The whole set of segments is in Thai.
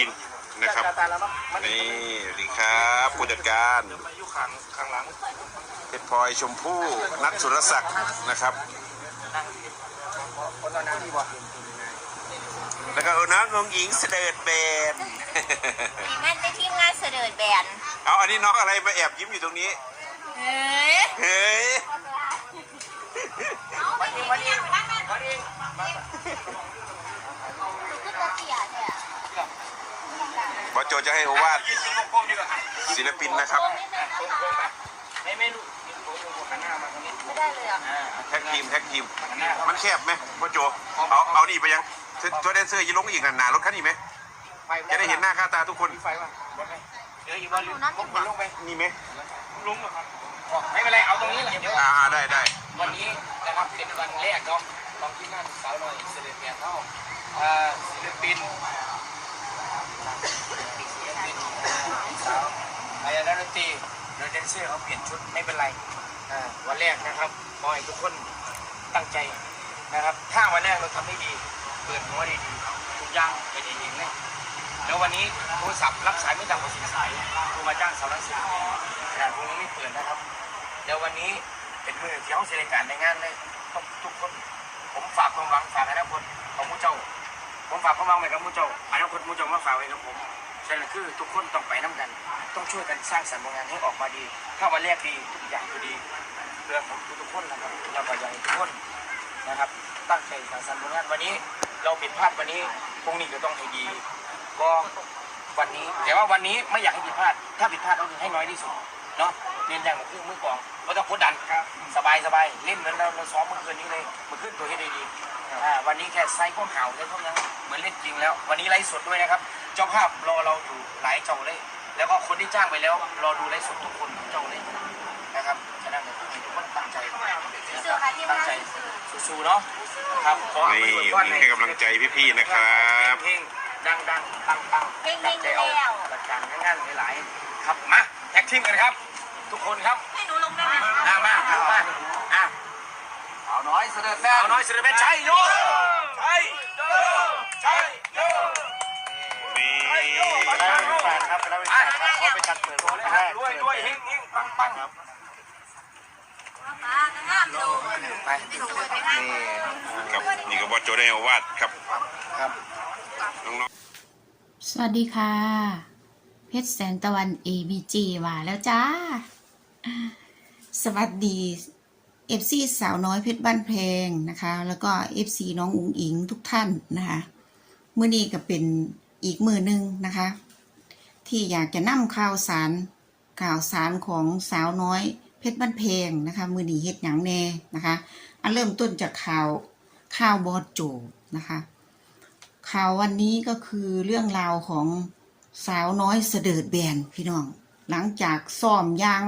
ปินนะครับตาแล้วเนาะมันนี่สวัสดีครับผู้จัดการมาอยู่ข้างข้างหลังเพชรพลอยชมพู่นัทสุรศักดิ์นะครับคนตอนนั้นดีกว่าแล้วก็เอาน้องงงหญิงเสด็จเบนทีมงานในทีมงานเสด็จแบนเอาอันนี้น้องอะไรมาแอบยิ้มอยู่ตรงนี้ เฮ้ยเฮ้ยวันนี้วันนี้วันนี้คือตัวเตี้ยเนี่ย บอสโจจะให้โอวาทยืนตรงกลมดีกว่าศิลปินนะครับไม่ไม่รู้ยืนโค้งหันหน้ามาตรงนี้ไม่ได้เลยอะอ่าแท็กทีมแท็กทีมหันหน้ามันแคบไหมบอสโจ เอาเอานี่ไปยังตัวแดนเซอร์ยีลงอีกหนารถคันนี้ไหมจะได้เห็นหน้าค่าตาทุกคนไฟว่ะเดี๋ยวอยู่ว่าลืมผมคนลงไปนี่ไหมลุงเหรอครับไม่เป็นไรเอาตรงนี้แหละเดี๋ยวอ่าอ่าได้ได้วันนี้นะครับเป็นวันแรกเนาะลองที่นั่นสาวหน่อยเสด็จเมียเท่าอ่าศิลปิน ศิลปินสาวอายาดนตรีโดยแดนเซอร์เขาเปลี่ยนชุดไม่เป็นไรวันแรกนะครับขอให้ทุกคนตั้งใจนะครับ ถ้าวันแรกเราทำได้ดี เปิดหัวดีๆทุกอย่างไปดีๆเลยแล้ววันนี้โทรศัพท์รับสายไม่ต่ำกว่าสิบสายโทรมาจ้างสาวนักศึกษาแต่พวกนี้ไม่เปิดนะครับเดี๋ยววันนี้เป็นมือที่เขาเสด็จการในงานเลยต้องทุกคน ผมฝากความหวังฝากอนาคตของมูเจ้า ผมฝากความหวังไว้กับมูเจ้าอนาคตมูเจ้ามาฝากไว้กับผมฉะนั้นคือทุกคนต้องไปน้ำกัน ต้องช่วยกันสร้างสรรค์ผลงานให้ออกมาดี ถ้าวันแรกดีทุกอย่างก็ดีเพื่อของทุกคนนะครับเราก็อยากให้ทุกคนนะครับ ตั้งใจสร้างสรรค์ผลงานวันนี้ เราผิดพลาดวันนี้พรุ่งนี้ก็ต้องให้ดี ก็วันนี้แต่ว่าวันนี้ไม่อยากให้ผิดพลาด ถ้าผิดพลาดเราให้น้อยที่สุด เนาะเรียนอย่างมือมือกองไม่ต้องกดดันสบายสบายเล่นเหมือนเราเราซ้อมเมื่อคืนนี้เลยเมื่อคืนตัวให้ดีๆอ่าวันนี้แค่ไซส์พวกข่าวไซส์พวกนั้นเหมือนเล่นจริงแล้ว วันนี้ไลฟ์สดด้วยนะครับเจ้าภาพรอเราอยู่หลายเจ้าเลย แล้วก็คนที่จ้างไปแล้วรอดูไลฟ์สดทุกคนทุกเจ้าเลยนะครับฉะนั้นเนี่ยให้ทุกคนตั้งใจตั้งใจสู้ๆเนาะครับขอนี่วันนี้ให้กำลังใจพี่ๆนะครับเพลงดังดังปังปังเพ่งตั้เพ่งงใจแล้เอาวหลักการงานๆหลายๆครับมา แท็กทีมกันครับ ทุกคนครับให้หนูลงได้ไหมมามามาอะเอาน้อยเสด็จแม่เอาน้อยสิริเบนชัยโยชัยโยชัยโยนี่แฟนครับแล้วเป็นแฟนครับเขาไปจัดเปิดโชว์เลยครับรวยรวยเฮงเฮงปังปังครับป้าก็ห้ามลงไปไม่ลงไปไม่ได้ครับนี่ก็บอสโจได้ให้โอวาทครับครับน้องสวัสดีค่ะ เพชรแสงตะวัน ABG มาแล้วจ้า สวัสดี FC สาวน้อยเพชรบ้านแพลงนะคะ แล้วก็ FC น้องอุ๋งอิงทุกท่านนะคะเมื่อนี้ก็เป็นอีกมือหนึ่งนะคะ ที่อยากจะนำข่าวสารข่าวสารของสาวน้อยเพชรบ้านแพลงนะคะมือนี้เฮ็ดหยังแน่นะคะอันเริ่มต้นจากข่าวข่าวบอดโจนะคะข่าววันนี้ก็คือเรื่องราวของ สาวน้อยเสดิร์ดแบนพี่น้อง หลังจากซ้อมยาง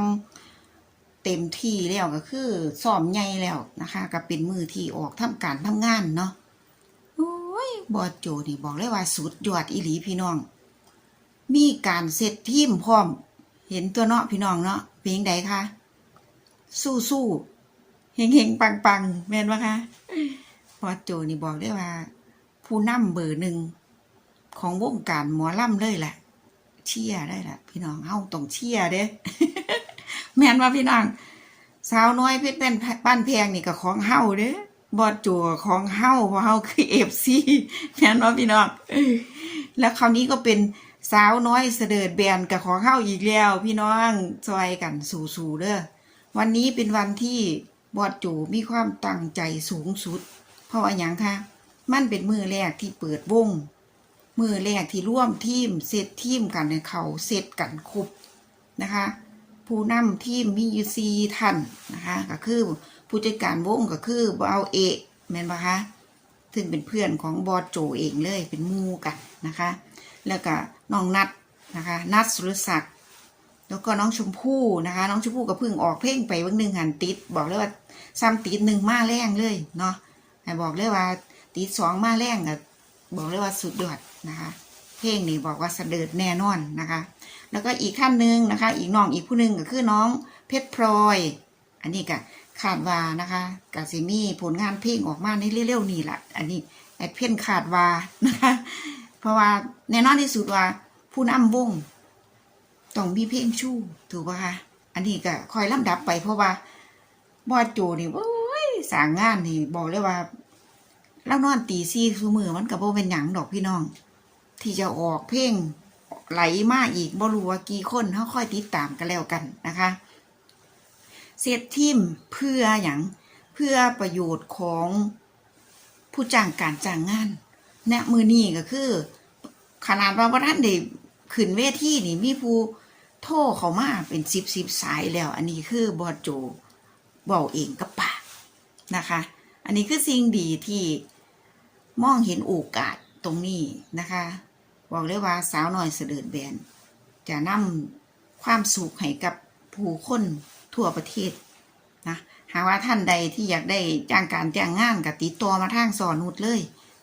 เต็มที่แล้วก็คือซ้อมใหญ่แล้วนะคะ ก็เป็นมือที่ออกทำการทำงานเนาะโอ้ยบอโจนี่บอกเลยว่าสุดยอดอีหลีพี่น้อง มีการเซตทีมพร้อม เห็นตัวเนาะพี่น้องเนาะเพลงใดคะสู้สู้เฮงเฮงปังปังแม่นวะคะบอโจนี่บอกได้ว่า ผู้นำเบอร์หนึ่ง ของวงการหมอลำเลยแหละเชียร์ได้ละพี่น้องเฮาต้องเชียร์เด้แม่นว่าพี่น้องสาวน้อยเพชรเป็นบ้านแพงนี่ก็ของเฮาเด้บอดจัวของเฮาเพราะเฮาคือเอฟซีแม่นว่าพี่น้องแล้วคราวนี้ก็เป็นสาวน้อยเสดิร์ดแบนกับของเฮาอีกแล้ว พี่น้องซอยกันสู่ๆเด้อวันนี้เป็นวันที่บอดจูมีความตั้งใจสูงสุด เพราะว่าอย่างคะมันเป็นมือแรกที่เปิดวง มือแรกที่ร่วมทีมเซตทีมกันในเขาเซตกันครบนะคะ ผู้นำทีมมีอยู่ซีท่านนะคะก็คือผู้จัดการวงก็คือเบาเอกแมนปะคะซึ่งเป็นเพื่อนของบอสโจเองเลยเป็นมูกันนะคะ แล้วก็น้องนัดนะคะนัดสุรศักดิ์แล้วก็น้องชมพู่นะคะ น้องชมพู่ก็เพิ่งออกเพลงไปวันหนึ่งหันติด บอกเลยว่าซ้ำติดหนึ่งมาแรงเลยเนาะให้บอกเลยว่าตีสองมาแรงอะ บอกเลยว่าสุดยอดนะคะ เพลงนี้บอกว่าเสด็จแน่นอนนะคะ แล้วก็อีกขั้นหนึ่งนะคะ อีกน้องอีกผู้หนึ่งก็คือน้องเพชรพลอย อันนี้ก็ขาดว่านะคะกาซิมี่ผลงานเพลงออกมาในเร็วๆนี้แหละอันนี้แอดเพ่นขาดว่านะคะ เพราะว่าแน่นอนที่สุดว่าผู้นำวงต้องมีเพลงชู้ถูกปะคะอันนี้ก็คอยลำดับไปเพราะว่าบอดโจนี่โอ้ยสางงานนี่บอกเลยว่า แล้วนอนตีซี่คือมือมันกับโบเป็นหยังดอกพี่น้อง ที่จะออกเพลงไหลมากอีกบ่รู้ว่ากี่คนเขาค่อยติดตามกันแล้วกันนะคะเซตทีมเพื่ออย่างเพื่อประโยชน์ของผู้จ้างการจ้างงานแนะมือนี่ก็คือ ขนาดว่าพระท่านได้ขึ้นเวทีนี่มีผู้โทรเขามาเป็นสิบสิบสายแล้ว อันนี้คือบอดโจบอกเองกับปากนะคะ อันนี้คือสิ่งดีที่ มองเห็นโอกาสตรงนี้นะคะ บอกเลยว่าสาวน้อยเสด็จแบนจะนำความสุขให้กับผู้คนทั่วประเทศนะหากว่าท่านใดที่อยากได้จ้างการจ้างงานกับติดตัวมาทางสอนุดเลย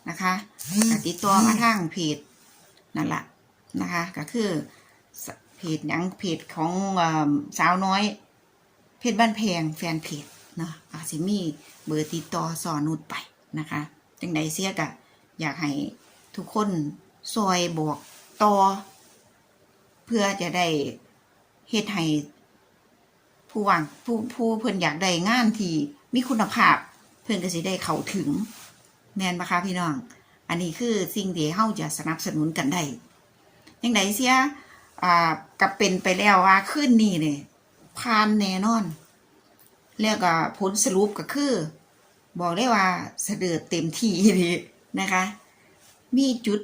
นะคะกับติดตัวมาทางเพจนั่นแหละนะคะก็คือเพจยังเพจของอสาวน้อย เพจบ้านแพงแฟนเพจเนาะอาจสิมีเบอร์ติดต่อสอนุดไปนะคะ จังใดเสียกะ อยากให้ทุกคนซอยบอกต่อ เพื่อจะได้เฮ็ดให้ผู้วางผู้ผู้เพิ่นอยากได้งานที่มีคุณภาพ เพิ่นก็สิได้เข้าถึงแม่นปะคะพี่น้อง อันนี้คือสิ่งที่เฮาจะสนับสนุนกันได้ยังไงเสียอ่ากับเป็นไปแล้วว่าขึ้นนี่เนี่ยผ่านแน่นอน แล้วก็ผลสรุปก็คือ บอกได้ว่าเสด็จเต็มที่เลยนะคะ มีจุด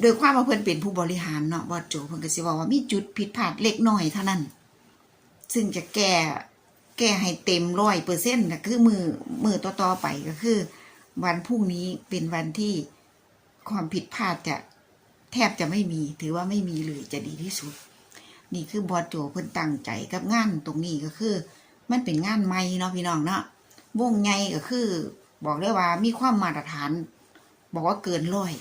โดยความว่าเพิ่นเป็นผู้บริหารเนาะบอสโจเพิ่นก็สิบอกว่ามีจุดผิดพลาดเล็กน้อยเท่านั้น ซึ่งจะแก้แก้ให้เต็มร้อยเปอร์เซ็นต์ก็คือมือมือต่อๆไปก็คือ วันพรุ่งนี้เป็นวันที่ความผิดพลาดจะแทบจะไม่มี ถือว่าไม่มีเลยจะดีที่สุด นี่คือบอสโจเพิ่นตั้งใจกับงานตรงนี้ก็คือ มันเป็นงานใหม่เนาะพี่น้องเนาะ วงใหญ่ก็คือ บอกได้ว่ามีความมาตรฐาน บอกว่าเกินร้อย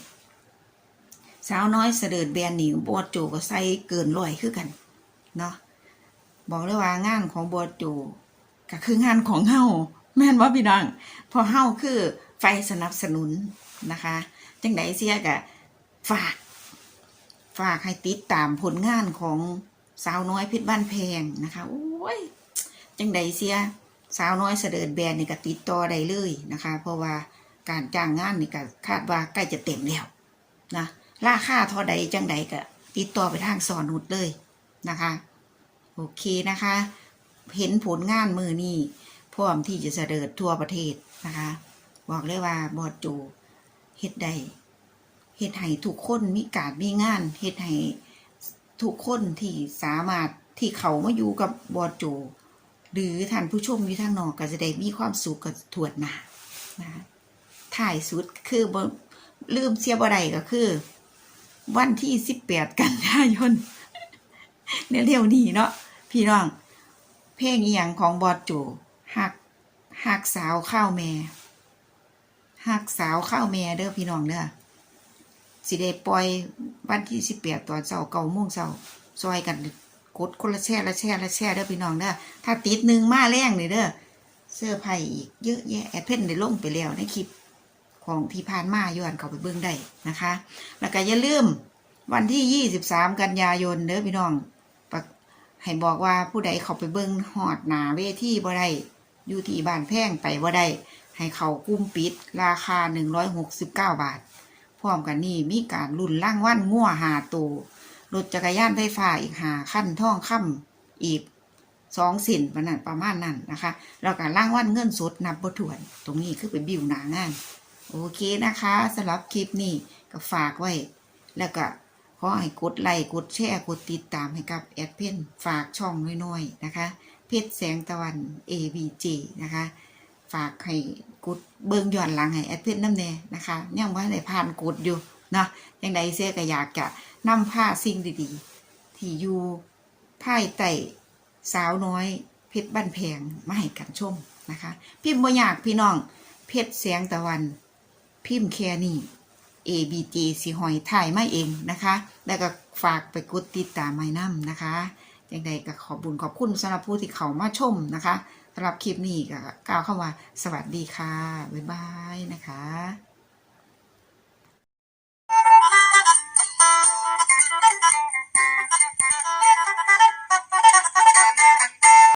สาวน้อยเสด็จแบรนด์นี่บอดโจก็ใส่เกินร้อยคือกันเนาะบอกเลยว่างานของบอดโจก็คืองานของเฮาแม่นว่าพี่น้องเพอเฮาคือไฟสนับสนุนนะคะจังไดเสียกะฝาก ฝากให้ติดตามผลงานของสาวน้อยเพชรบ้านแพงนะคะโอ้ยจังไดเสีย สาวน้อยเสด็จแบรนด์นี่ก็ติดต่อได้เลยนะคะ เพราะว่าการจ้างงานนี่ก็คาดว่าใกล้จะเต็มแล้วนะราคาเท่าใดจังใดก็ติดต่อไปทางสอนุดเลยนะคะ โอเคนะคะ เห็นผลงานมือนี่พร้อมที่จะเสด็จทั่วประเทศนะคะ บอกเลยว่าบอดโจเฮ็ดไดเฮ็ดให้ทุกคนมีการมีงานเฮ็ดให้ทุกคนที่สามารถที่เขามาอยู่กับบอดโจ หรือท่านผู้ชมอยู่ทางนอกก็จะได้มีความสุขกับถวดหนานะถ่ายสุดคือลืมเสียบ่ได้ก็คือ วันที่สิบแปดกันยายนในเร็วๆนี้เนาะพี่น้อง เพลงอีหยังของบอดโจหักหักสาวข้าวแม่หักสาวข้าวแม่เด้อพี่น้องเด้อสิได้ปล่อยวันที่สิบแปดตอนเช้าเก้าโมงเช้าซอยกัน กดคนละแช่ละแช่ละแช่เด้อพี่น้องเด้อถ้าติดหนึ่งมาแรงนี่เด้อเสื้อไผ่อีกเยอะแยะแอดเพ่นได้ลงไปแล้วในคลิปของที่ผ่านมาย้อนเข้าไปเบิ่งได้นะคะ แล้วก็อย่าลืมวันที่ 23 กันยายนเด้อพี่น้องให้บอกว่าผู้ใดเข้าไปเบิ่งหอดหนาเวทีบ่ได้อยู่ที่บ้านแพงไปบ่ได้ให้เขากุ้มปิด ราคา 169 บาท พร้อมกันนี้มีการรุ่นล่างว่านงัวหาตัว รถจักรยานไฟฟ้าอีกหาขั้นท่องค่ำอีกสองสินประมาณประมาณนั้นนะคะแล้วก็ล่างว่นเงินสดนับบ่ถ้วน ตรงนี้คือเป็นบิวหนางาน โอเคนะคะสำหรับคลิปนี้ก็ฝากไว้ แล้วก็ขอให้กดไลค์กดแชร์กดติดตามให้กับแอดเพนฝากช่องน้อยๆนะคะ เพชรแสงตะวัน ABJ นะคะ ฝากให้กดเบิ่งย้อนหลังให้แอดเพนน้ำแน่นะคะยังว่าได้ผ่านกดอยู่ นะยังไดเสียก็อยากจะนำผ้าสิ่งดีๆ ที่อยู่ภายใต้สาวน้อยเพชรบ้านแพงมาให้กันชมนะคะ พิมพ์บ่อยากพี่น้องเพชรแสงตะวัน พิมพ์แค่นี้ ABJ สีหอยถ่ายมาเองนะคะ แล้วก็ฝากไปกดติดตามไม้น้ำนะคะย่างใดก็ขอบุญขอบคุณสำหรับผู้ที่เขามาชมนะคะสำหรับคลิปนี้ก็กล่าวเข้ามาสวัสดีค่ะ บ๊ายบายนะคะ